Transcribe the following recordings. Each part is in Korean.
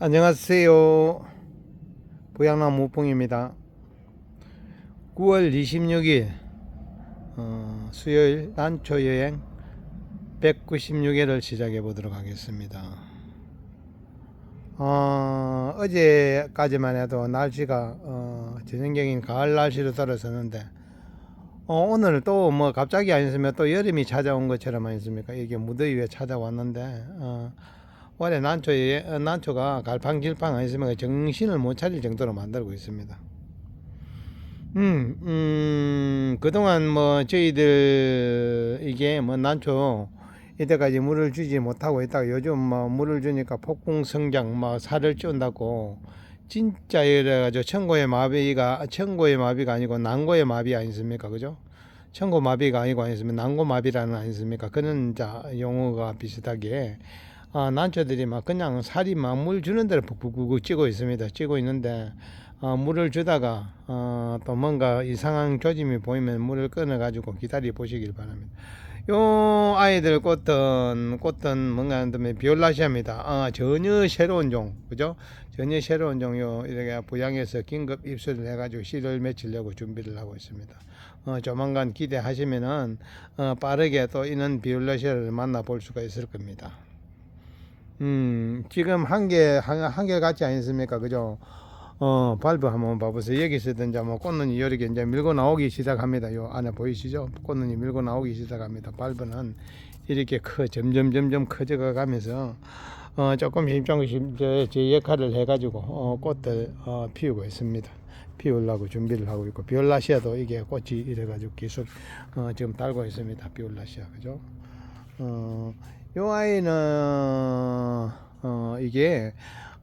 안녕하세요. 보양남 무풍입니다. 9월 26일 어, 수요일 난초 여행 196회를 시작해 보도록 하겠습니다. 어, 어제까지만 해도 날씨가 어, 전형적인 가을 날씨로 들어섰는데 어, 오늘 또 뭐 갑자기 아니었으면 또 여름이 찾아온 것처럼 아니습니까? 이게 무더위에 찾아왔는데 어, 올해 난초에 어, 난초가 갈팡질팡 아니습니까? 정신을 못 차릴 정도로 만들고 있습니다. 음, 음, 그동안 뭐 저희들 이게 뭐 난초 이때까지 물을 주지 못하고 있다가 요즘 뭐 물을 주니까 폭풍 성장 뭐 살을 찌운다고 진짜 이래가지고 청고의 마비가 청고의 마비가 아니고 난고의 마비 아니습니까 그죠? 청고 마비가 아니고 아니습니까 난고 마비라는 아니습니까 그런 자 용어가 비슷하게 아, 난초들이 막 그냥 살이 막 물 주는 대로 푹푹푹 찌고 있습니다 찌고 있는데 어, 물을 주다가 어, 또 뭔가 이상한 조짐이 보이면 물을 끊어 가지고 기다려 보시길 바랍니다. 요 아이들 꽃은 꽃은 뭔가 하면 비올라시아입니다. 아, 전혀 새로운 종, 그죠? 전혀 새로운 종요 이렇게 부양해서 긴급 입수를 해가지고 씨를 맺히려고 준비를 하고 있습니다. 어, 조만간 기대하시면은 어, 빠르게 또 이런 비올라시아를 만나 볼 수가 있을 겁니다. 음, 지금 한개 한개 같지 않습니까, 그죠? 어, 발브 한번 봐보세요. 여기서도 이제 뭐 꽃눈이 이렇게 이제 밀고 나오기 시작합니다. 요 안에 보이시죠? 꽃눈이 밀고 나오기 시작합니다. 발브는 이렇게 커, 점점, 점점 커져가 가면서, 어, 조금씩 조금씩 제, 제 역할을 해가지고, 어, 꽃들, 어, 피우고 있습니다. 피우려고 준비를 하고 있고, 비올라시아도 이게 꽃이 이래가지고 계속, 어, 지금 달고 있습니다. 비올라시아. 그죠? 어, 요 아이는, 어, 이게,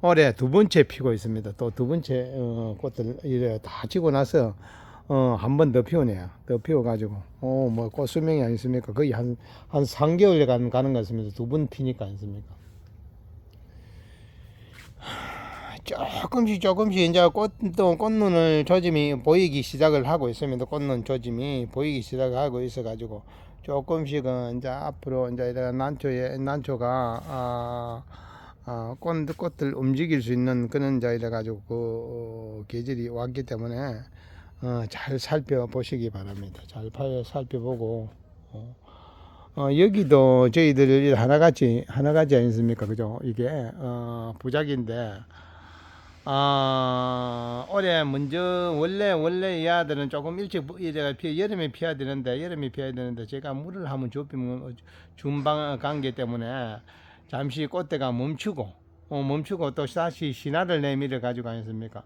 올해 두 번째 피고 있습니다. 또 두 번째 어, 꽃들 이래 다 지고 나서 어, 한 번 더 피우네요. 더 피워 가지고 어, 뭐 꽃 수명이 아니습니까? 거의 한, 한 3개월 가는, 가는 것 같습니다. 두 번 피니까 아니습니까? 조금씩 조금씩 이제 꽃도 꽃눈을 조짐이 보이기 시작을 하고 있습니다. 꽃눈 조짐이 보이기 시작하고 있어 가지고 조금씩은 이제 앞으로 이제 이래 난초에 난초가 아, 아, 꽃, 꽃들 움직일 수 있는 그런 자이라 가지고 그 어, 계절이 왔기 때문에 어, 잘 살펴보시기 바랍니다. 잘 파- 살펴보고 어, 어, 여기도 저희들 하나같이 하나같이 아니습니까? 그죠? 이게 어, 부작인데 아, 올해 먼저 원래 원래 이 아들은 조금 일찍 이래가 피 여름에 피해야 되는데 여름에 피해야 되는데 제가 물을 한번 줬으면 준방 관계 때문에 잠시 꽃대가 멈추고 어, 멈추고 또 다시 신화를 내밀어 가지고 아니습니까?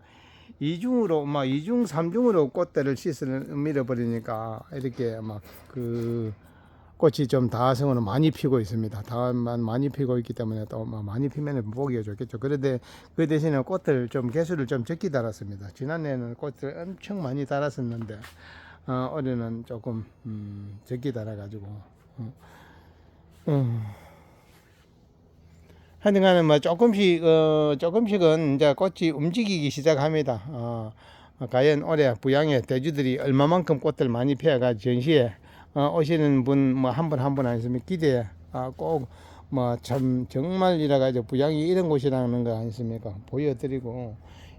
이중으로 막 이중 삼중으로 꽃대를 씻을 밀어 버리니까 이렇게 막그 꽃이 좀 다성으로 많이 피고 있습니다. 다만 많이 피고 있기 때문에 또막 많이 피면 보기가 좋겠죠. 그런데 그 대신에 꽃들 좀 개수를 좀 적게 달았습니다. 지난해에는 꽃을 엄청 많이 달았었는데 어, 올해는 조금 음, 적게 달아가지고 어, 음. 하여튼간에 뭐 조금씩 어 조금씩은 이제 꽃이 움직이기 시작합니다. 어, 어, 과연 올해 부양의 대주들이 얼마만큼 꽃들 많이 피어가 전시에 어, 오시는 분 뭐 한 분 한 분 아니시면 기대에 아, 꼭뭐 참 정말 이라 가지고 부양이 이런 곳이라는 거 아니십니까? 보여드리고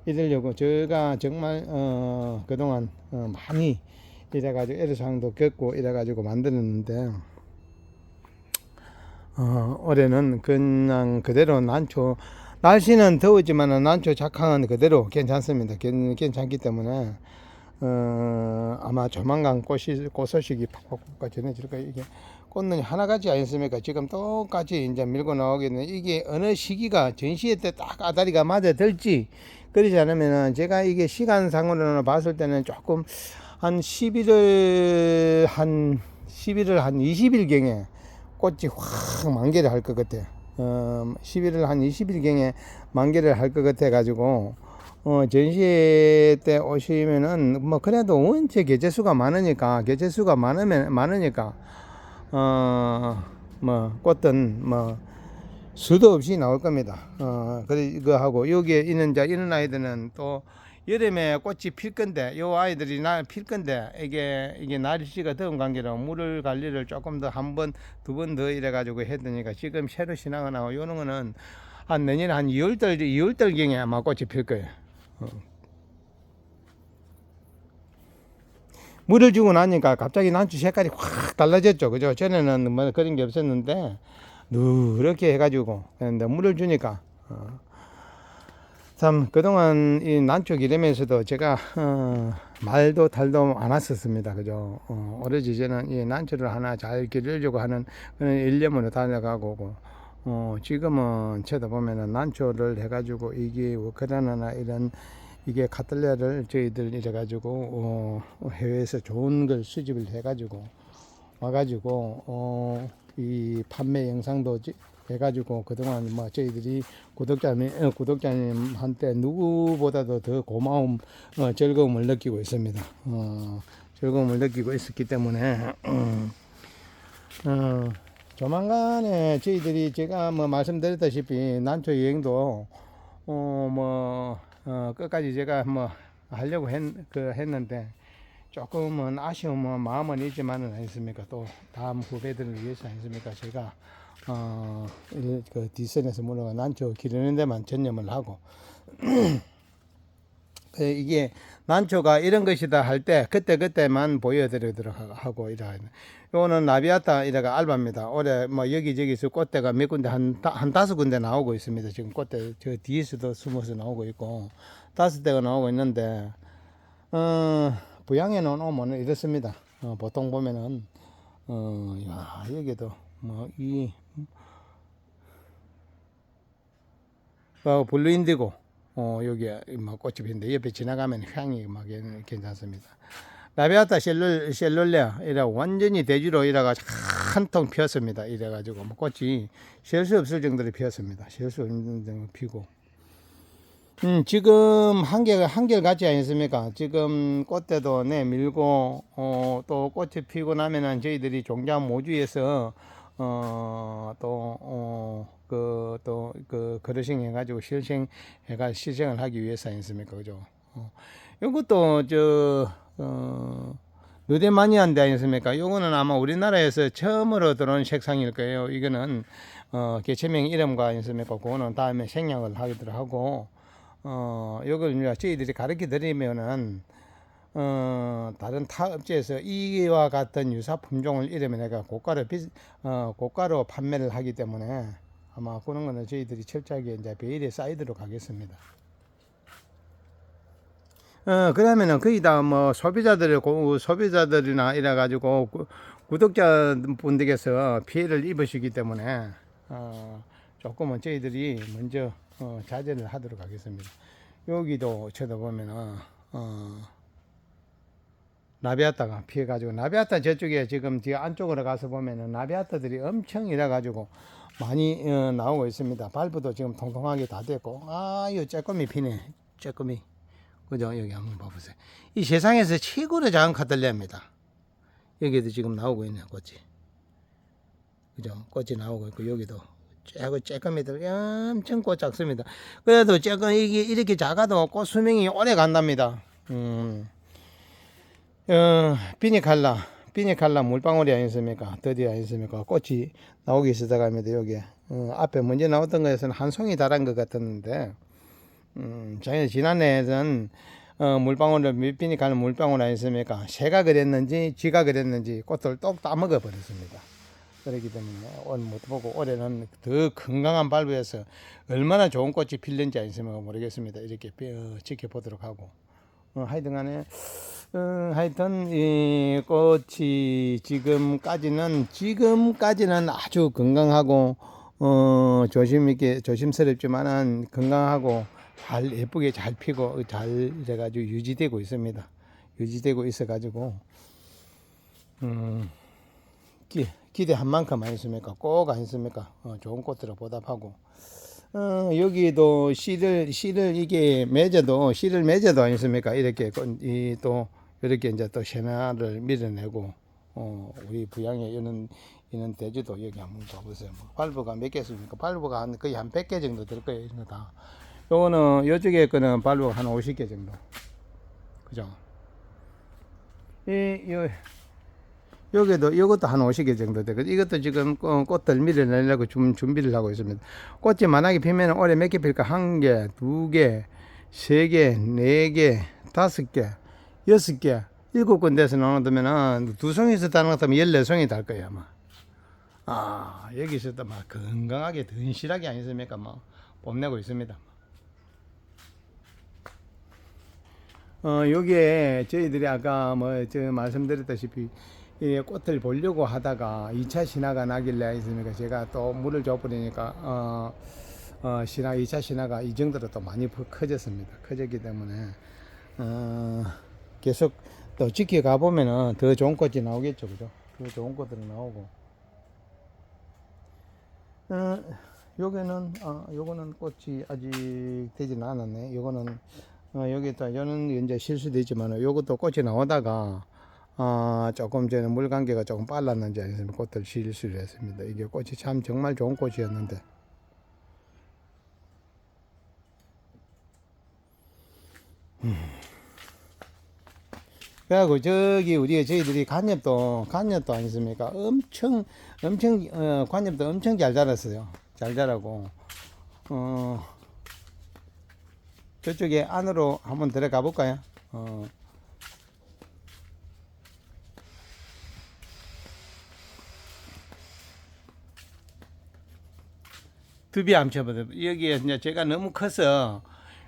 이러려고 제가 정말 어, 그동안 어, 많이 이래 가지고 애로사항도 겪고 이래 가지고 만들었는데. 어, 올해는 그냥 그대로 난초 날씨는 더우지만 난초 작황은 그대로 괜찮습니다. 괜, 괜찮기 때문에 어, 아마 조만간 꽃이 꽃 소식이 팍팍팍 전해질 거예요. 이게 꽃눈이 하나같이 아니습니까? 지금 똑같이 이제 밀고 나오겠네. 이게 어느 시기가 전시회 때 딱 아다리가 맞아 들지 그러지 않으면은 제가 이게 시간상으로는 봤을 때는 조금 한 11월 한 11월 한 20일 경에 꽃이 확 만개를 할 것 같아. 어, 11월 한 20일 경에 만개를 할 것 같아 가지고 어, 전시회 때 오시면은 뭐 그래도 원체 개체수가 많으니까 개체수가 많으면 많으니까 어 뭐 꽃은 뭐 수도 없이 나올 겁니다. 어 그래 이거 하고 여기에 있는 자 이런 아이들은 또 여름에 꽃이 필 건데 요 아이들이 날 필 건데 이게 이게 날씨가 더운 관계로 물을 관리를 조금 더 한 번 두 번 더 이래 가지고 되니까 지금 새로 신화가 나와 요런 거는 한 내년에 한 2월달 2월달 경에 아마 꽃이 필 거예요. 어. 물을 주고 나니까 갑자기 난주 색깔이 확 달라졌죠. 그죠? 전에는 뭐 그런 게 없었는데 누렇게 해가지고 근데 물을 주니까 어. 참 그동안 이 난쪽 이러면서도 제가 어, 말도 달도 안 왔었습니다. 그죠? 어, 저는 이 난초를 하나 잘 기르려고 하는 그런 일념으로 달려가고 어, 지금은 쳐다보면은 난초를 해가지고 이게 우크라이나나 이런 이게 카틀레를 저희들 이래가지고 어, 해외에서 좋은 걸 수집을 해가지고 와가지고 어, 이 판매 영상도 지- 해가지고 그동안 뭐 저희들이 구독자님 어, 구독자님한테 누구보다도 더 고마움 어, 즐거움을 느끼고 있습니다. 어, 즐거움을 느끼고 있었기 때문에 음, 어, 조만간에 저희들이 제가 뭐 말씀드렸다시피 난초 여행도 어뭐 어, 끝까지 제가 뭐 하려고 했, 그 했는데 조금은 아쉬움은 마음은 있지만은 아니습니까? 또 다음 후배들을 위해서 아니습니까? 제가 어, 이- 그 뒷선에서 물러가 난초 기르는 데만 전념을 하고. 그 이게 난초가 이런 것이다 할 때 그때 그때만 보여드리도록 하- 하고 이라 요거는 나비아타 이래가 알바입니다. 올해 뭐 여기저기서 꽃대가 몇 군데 한, 다- 한 다섯 군데 나오고 있습니다. 지금 꽃대 저 뒤에서도 숨어서 나오고 있고 다섯 대가 나오고 있는데 어, 부양에 놓으면 이렇습니다. 어, 보통 보면은 어, 야 여기도 뭐이 어, 블루 인디고 어, 여기에 뭐 꽃이 피는데 옆에 지나가면 향이 막 괜- 괜찮습니다. 라비아타 셀룰 셀룰레아 이래 완전히 대지로 이래가 한통 피었습니다. 이래가지고 뭐 꽃이 셀 수 없을 정도로 피었습니다. 셀 수 없는 정도 피고. 음, 지금 한결 한결 같지 않습니까? 지금 꽃대도 내 밀고 어, 또 꽃이 피고 나면은 저희들이 종자 모주에서 어, 또 어, 그 또그 그러싱 해가지고 실생 해가 실생을 하기 위해서 아니습니까? 그죠? 어, 이것도 저 어, 누데마니안데 아니습니까? 요거는 아마 우리나라에서 처음으로 들어온 색상일 거예요. 이거는 어, 개체명 이름과 아니습니까? 그거는 다음에 생략을 하기도 하고 어, 요걸 이제 저희들이 가르쳐 드리면은 어, 다른 타 업체에서 이와 같은 유사 품종을 이름에 내가 고가로 비, 어, 고가로 판매를 하기 때문에 아마 그런 거는 저희들이 철저하게 이제 베일에 쌓이도록 하겠습니다. 어, 그러면은 거의 다 뭐 소비자들, 고- 소비자들이나 이래 가지고 구, 구독자 분들께서 피해를 입으시기 때문에 어, 조금은 저희들이 먼저 어, 자제를 하도록 하겠습니다. 여기도 쳐다보면은 어, 나비아타가 피해 가지고 나비아타 저쪽에 지금 뒤 안쪽으로 가서 보면은 나비아타들이 엄청 이래 가지고 많이 어, 나오고 있습니다. 발부도 지금 통통하게 다 됐고 아이 쬐끔이 피네 쬐끔이 그죠 여기 한번 봐보세요. 이 세상에서 최고로 작은 카탈레입니다. 여기도 지금 나오고 있네 꽃이 그죠 꽃이 나오고 있고 여기도 쬐고 쬐끔이들 엄청 꽃 작습니다. 그래도 쬐끔 이게 이렇게 작아도 꽃 수명이 오래 간답니다. 음. 어, 비니칼라, 비니칼라 물방울이 아니습니까? 더디 아니습니까? 꽃이 나오기 시작합니다, 여기에. 어, 앞에 먼저 나왔던 거에서는 한 송이 달한 것 같았는데, 음, 작년 지난해에는 어, 물방울을 미- 비니칼라 물방울 아니습니까? 새가 그랬는지, 쥐가 그랬는지 꽃을 똑 따먹어 버렸습니다. 그렇기 때문에 오늘 못 보고 올해는 더 건강한 발부에서 얼마나 좋은 꽃이 필는지 아니습니까? 모르겠습니다. 이렇게 어, 지켜보도록 하고. 어, 하여튼 간에 어, 하여튼 이 꽃이 지금까지는 지금까지는 아주 건강하고 어, 조심 있게 조심스럽지만은 건강하고 잘 예쁘게 잘 피고 잘 이래가지고 유지되고 있습니다. 유지되고 있어가지고 음, 기, 기대한 만큼 아니습니까? 꼭 아니습니까? 어, 좋은 꽃들을 보답하고 어, 여기도 씨를 씨를 이게 맺어도 씨를 맺어도 아니습니까? 이렇게 이 또 이렇게 이제 또 새나를 밀어내고 어, 우리 부양에 이런 이런 돼지도 여기 한번 봐보세요. 뭐 발부가 몇 개습니까? 발부가 한 거의 한 100개 정도 될 거예요. 다. 요거는 요쪽에 거는 발부가 한 50개 정도. 그죠? 이, 요, 여기도 이것도 한 50개 정도 되거든요. 이것도 지금 어, 꽃들 밀어내려고 좀 준비를 하고 있습니다. 꽃이 만약에 피면 올해 몇 개 필까? 한 개, 두 개, 세 개, 네 개, 다섯 개, 여섯 개, 일곱 군데에서 나눠두면은 두 송이에서 다는 것 같으면 열네 송이 달 거예요 아마. 아 여기서도 막 건강하게 든실하게 아니습니까? 뭐 뽐내고 있습니다. 어, 여기에 저희들이 아까 뭐 저 말씀드렸다시피 이 꽃을 보려고 하다가 2차 신화가 나길래 아니습니까? 제가 또 물을 줘버리니까 어, 어, 신화 2차 신화가 이 정도로 또 많이 퍼- 커졌습니다. 커졌기 때문에 어, 계속 또 지켜가 보면은 더 좋은 꽃이 나오겠죠, 그죠? 더 좋은 꽃들이 나오고. 어, 요게는 아, 요거는 꽃이 아직 되지는 않았네. 요거는 어, 여기 또 요는 이제 실수되지만 요것도 꽃이 나오다가 아, 조금 전에 물 관계가 조금 빨랐는지 아니면 꽃들 실수를 했습니다. 이게 꽃이 참 정말 좋은 꽃이었는데. 그래갖고 저기 우리 저희들이 간엽도 간엽도 아니습니까? 엄청 엄청 어, 관엽도 엄청 잘 자랐어요. 잘 자라고 어 저쪽에 안으로 한번 들어가 볼까요? 어. 두비 암쳐보다 여기에 이제 제가 너무 커서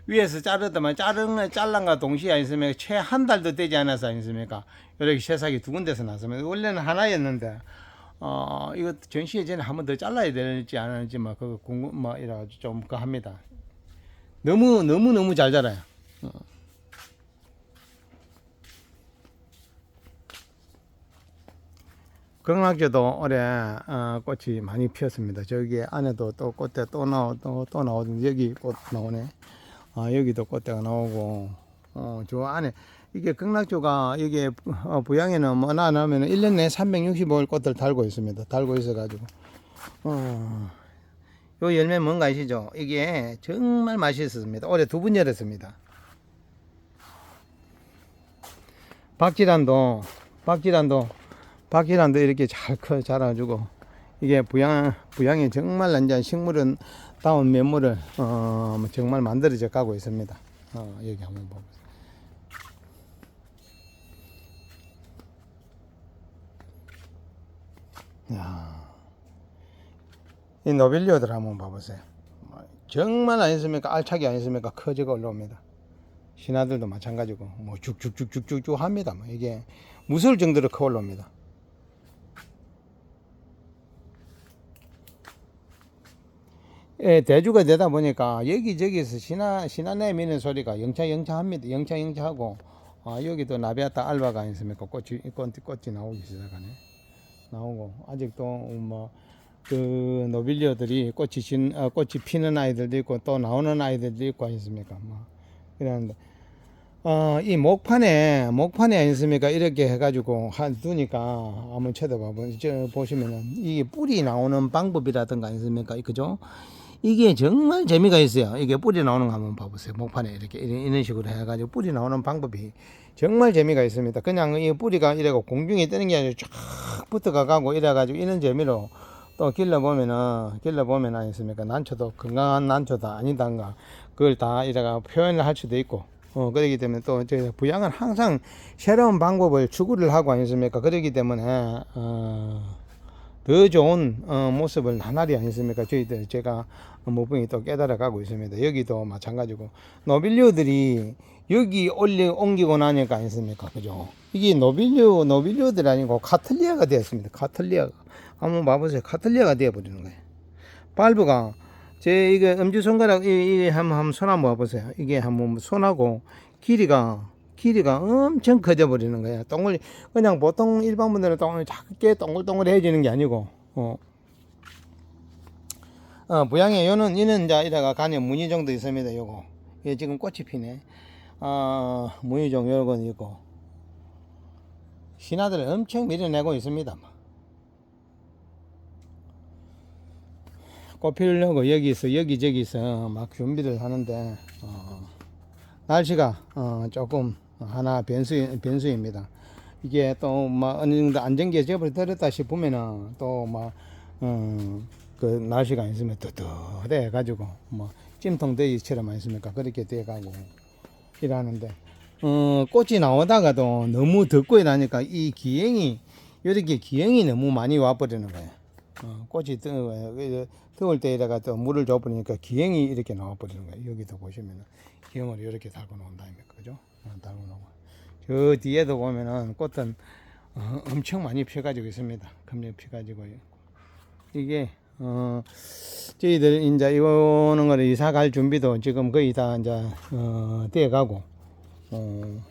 위에서 자르더만 자르는 잘란과 동시에 아니습니까? 채 한 달도 되지 않아서 아니습니까? 이렇게 새싹이 두 군데서 났습니다. 원래는 하나였는데 어 이거 전시회 전에 한 번 더 잘라야 되는지 안 하는지 막 그거 궁금 뭐 이래가지고 좀그 합니다. 너무 너무 너무 잘 자라요. 어. 경락제도 올해 어, 꽃이 많이 피었습니다. 저기 안에도 또 꽃대 또 나오 또, 또 나오던 여기 꽃 나오네. 아 여기도 꽃대가 나오고 어, 저 안에 이게 극락조가 부- 어, 부양에는 뭐나 나면 1년 내에 365일 꽃을 달고 있습니다. 달고 있어 가지고 어, 요 열매 뭔가 아시죠? 이게 정말 맛있었습니다. 올해 두 번 열었습니다. 박지란도 박지란도 박지란도 이렇게 잘 커 자라주고 이게 부양 부양이 정말 완전 식물은 다운 면물을 어, 정말 만들어져 가고 있습니다. 어, 여기 한번 보세요. 야, 이 노빌리오들 한번 봐보세요. 정말 아니습니까? 알차게 아니습니까? 커지고 올라옵니다. 신하들도 마찬가지고 뭐 쭉쭉쭉쭉쭉 합니다. 뭐 이게 무서울 정도로 커 올라옵니다. 예, 대주가 되다 보니까 여기저기서 신화 신화 내미는 소리가 영차 영차합니다. 영차 영차하고 아, 여기도 나비아타 알바가 아니습니까? 꽃이 꽃이 꽃이 나오기 시작하네. 나오고 아직도 뭐 그 노빌리오들이 꽃이 진 어, 꽃이 피는 아이들도 있고 또 나오는 아이들도 있고 아니습니까? 뭐 그러는데 어, 이 목판에 목판에 아니습니까? 이렇게 해가지고 한 두니까 한번 쳐다봐 보시면은 이게 뿌리 나오는 방법이라든가 아니습니까? 그죠? 이게 정말 재미가 있어요. 이게 뿌리 나오는 거 한번 봐보세요. 목판에 이렇게 이런, 식으로 해가지고 뿌리 나오는 방법이 정말 재미가 있습니다. 그냥 이 뿌리가 이래고 공중에 뜨는 게 아니라 쫙 붙어가 가고 이래가지고 이런 재미로 또 길러보면은 길러보면 아니습니까? 난초도 건강한 난초다 아니단가 그걸 다 이래가 표현을 할 수도 있고 어 그러기 때문에 또 저희 부양은 항상 새로운 방법을 추구를 하고 아니습니까? 그러기 때문에 어. 더 좋은 어, 모습을 나날이 아니습니까? 저희들 제가 모분이 또 깨달아 가고 있습니다. 여기도 마찬가지고 노빌리오들이 여기 올려 옮기고 나니까 아니습니까? 그죠? 이게 노빌리오 노빌리오들이 아니고 카틀리아가 되었습니다. 카틀리아가 한번 봐보세요. 카틀리아가 되어버리는 거예요. 발브가 제 이게 엄지 손가락 이, 이 한번 한번 손 한번 봐보세요. 이게 한번 손하고 길이가 길이가 엄청 커져 버리는 거예요. 동글 그냥 보통 일반 분들은 동글 작게 동글동글해지는 게 아니고 어. 어, 부양에 요는 이는 이제 이래가 간에 무늬 정도 있습니다. 요거. 이게 지금 꽃이 피네. 어, 무늬 정 요건 있고. 신하들 엄청 밀어내고 있습니다. 꽃 피우려고 여기서 여기저기서 막 준비를 하는데 어, 날씨가 어, 조금 하나 변수 변수입니다. 이게 또 막 어느 정도 안정기에 들었다 싶으면은 또막 음, 그 날씨가 있으면 뜨뜻해 가지고 뭐 찜통더위처럼 아니습니까 그렇게 돼 가고 이러는데 어 꽃이 나오다가도 너무 덥고 이러니까 이 기행이 이렇게 기행이 너무 많이 와버리는 거예요 어, 꽃이 뜨, 더울 때에다가 또 물을 줘버리니까 기행이 이렇게 나와버리는 거예요. 여기도 보시면은. 기행을 이렇게 달고 놓은다니까 그죠? 어, 달고 놓고. 저 뒤에도 보면은 꽃은 어, 엄청 많이 펴가지고 있습니다. 금년 펴가지고. 이게 어 저희들 이제 이거는 이사 갈 준비도 지금 거의 다 이제 어 돼가고 어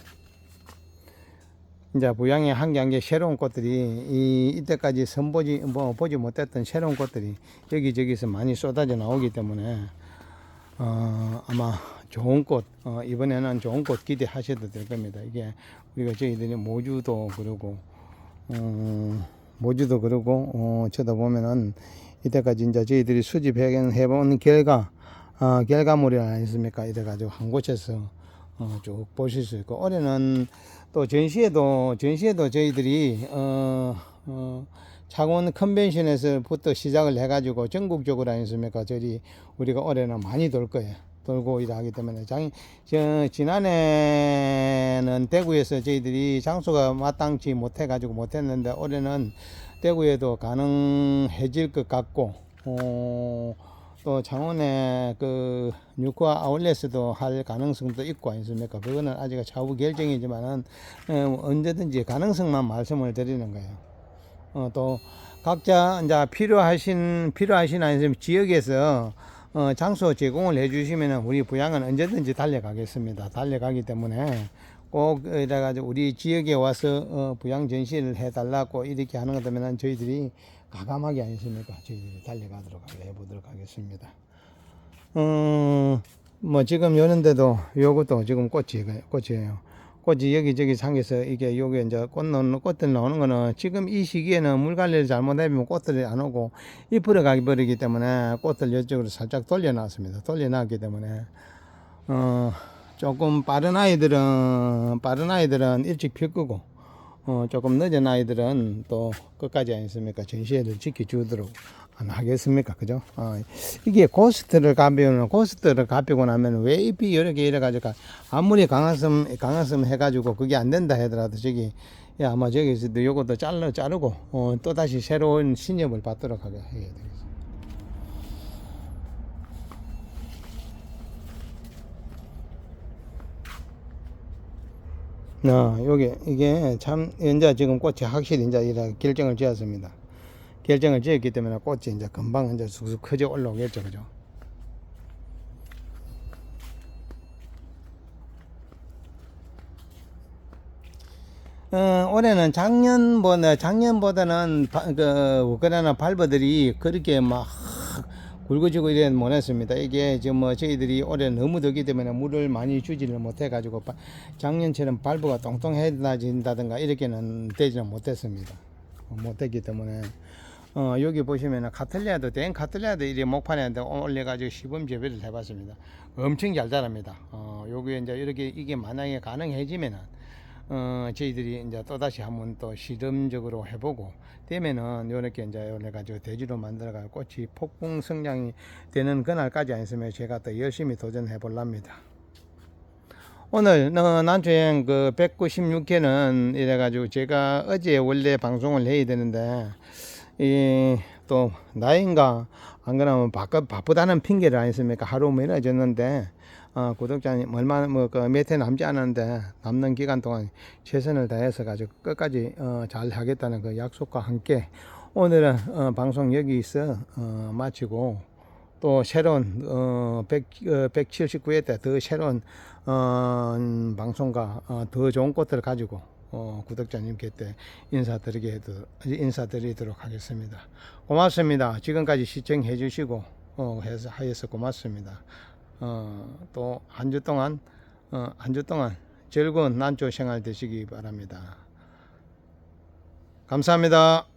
이제 부양에 한 개 한 개 새로운 꽃들이 이 이때까지 선보지 뭐 보지 못했던 새로운 꽃들이 여기저기서 많이 쏟아져 나오기 때문에 어, 아마 좋은 꽃 어, 이번에는 좋은 꽃 기대하셔도 될 겁니다. 이게 우리가 저희들이 모주도 그러고 어, 모주도 그러고 어, 쳐다보면은 이때까지 이제 저희들이 수집해 본 결과 어, 결과물이 아니습니까? 이래가지고 한 곳에서 어, 쭉 보실 수 있고 올해는 또 전시회도 전시회도 저희들이 어, 어, 창원 컨벤션에서부터 시작을 해가지고 전국적으로 아니습니까? 저리 우리가 올해는 많이 돌 거예요. 돌고 일하기 때문에 장, 저, 지난해는 대구에서 저희들이 장소가 마땅치 못해가지고 못했는데 올해는 대구에도 가능해질 것 같고, 어, 또 창원에 그 뉴코아 아울렛에도 할 가능성도 있고 아니습니까? 그거는 아직 차후 결정이지만은 어, 언제든지 가능성만 말씀을 드리는 거예요. 어, 또 각자 이제 필요하신 필요하신 아니면 지역에서 어, 장소 제공을 해주시면 우리 부양은 언제든지 달려가겠습니다. 달려가기 때문에 꼭 이래가지고 우리 지역에 와서 어, 부양 전시를 해달라고 이렇게 하는 것 때문에 저희들이 가감하게 아니십니까? 저희들이 달려가도록 해보도록 하겠습니다. 어, 뭐 지금 요런데도 요것도 지금 꽃이 꽃이에요. 꽃이 여기저기 상에서 이게 요게 이제 꽃 나오는 꽃들 나오는 거는 지금 이 시기에는 물 관리를 잘못하면 꽃들이 안 오고 잎으로 가기 버리기 때문에 꽃들 이쪽으로 살짝 돌려놨습니다. 돌려놨기 때문에 어 조금 빠른 아이들은 빠른 아이들은 일찍 필 거고 어 조금 늦은 아이들은 또 끝까지 아니습니까? 전시회를 지켜주도록 안 하겠습니까? 그죠? 어, 이게 고스트를 가비면 고스트를 갚이고 나면 왜 잎이 여러 개 이래가지고 아무리 강화섬 강화섬 해가지고 그게 안 된다 하더라도 저기 야, 아마 저기서도 요것도 잘라 자르고 어, 또 다시 새로운 신협을 받도록 하게 해야 되겠습니다. 아, 요게 이게 참 이제 지금 꽃이 확실히 이제 이라 결정을 지었습니다. 결정을 지었기 때문에 꽃이 이제 금방 이제 쑥쑥 커져 올라오겠죠, 그죠? 어, 올해는 작년보다 작년보다는 바, 그 우크라이나 발버들이 그렇게 막 굵어지고 이래 못했습니다. 이게 지금 뭐 저희들이 올해 너무 덥기 때문에 물을 많이 주지를 못해가지고 작년처럼 발부가 똥똥해진다든가 이렇게는 되지는 못했습니다. 못했기 때문에 어, 여기 보시면은 카틀리아도 된 카틀리아도 이리 목판에 올려가지고 시범 재배를 해봤습니다. 엄청 잘 자랍니다. 어, 여기 이제 이렇게 이게 만약에 가능해지면은 어, 저희들이 이제 또다시 한번 또 실험적으로 해보고 되면은 요렇게 이제 요래 가지고 대지로 만들어 가 꽃이 폭풍 성장이 되는 그날까지 아니으면 제가 또 열심히 도전해 볼랍니다. 오늘 어, 난초여행 그 196회는 이래 가지고 제가 어제 원래 방송을 해야 되는데 이 또 나인가 안 그러면 바빠, 바쁘다는 핑계를 아니습니까 하루 멀어졌는데 어, 구독자님 얼마 뭐그몇해 남지 않았는데 남는 기간 동안 최선을 다해서 가지고 끝까지 어, 잘 하겠다는 그 약속과 함께 오늘은 어, 방송 여기서 어, 마치고 또 새로운 어, 100, 어, 179회 때 더 새로운 어, 음, 방송과 어, 더 좋은 꽃들을 가지고 어, 구독자님께 때 인사드리게 인사드리도록 하겠습니다. 고맙습니다. 지금까지 시청해 주시고 어, 해서 하여서 고맙습니다. 어, 또 한 주 동안 어, 한 주 동안 즐거운 난조 생활 되시기 바랍니다. 감사합니다.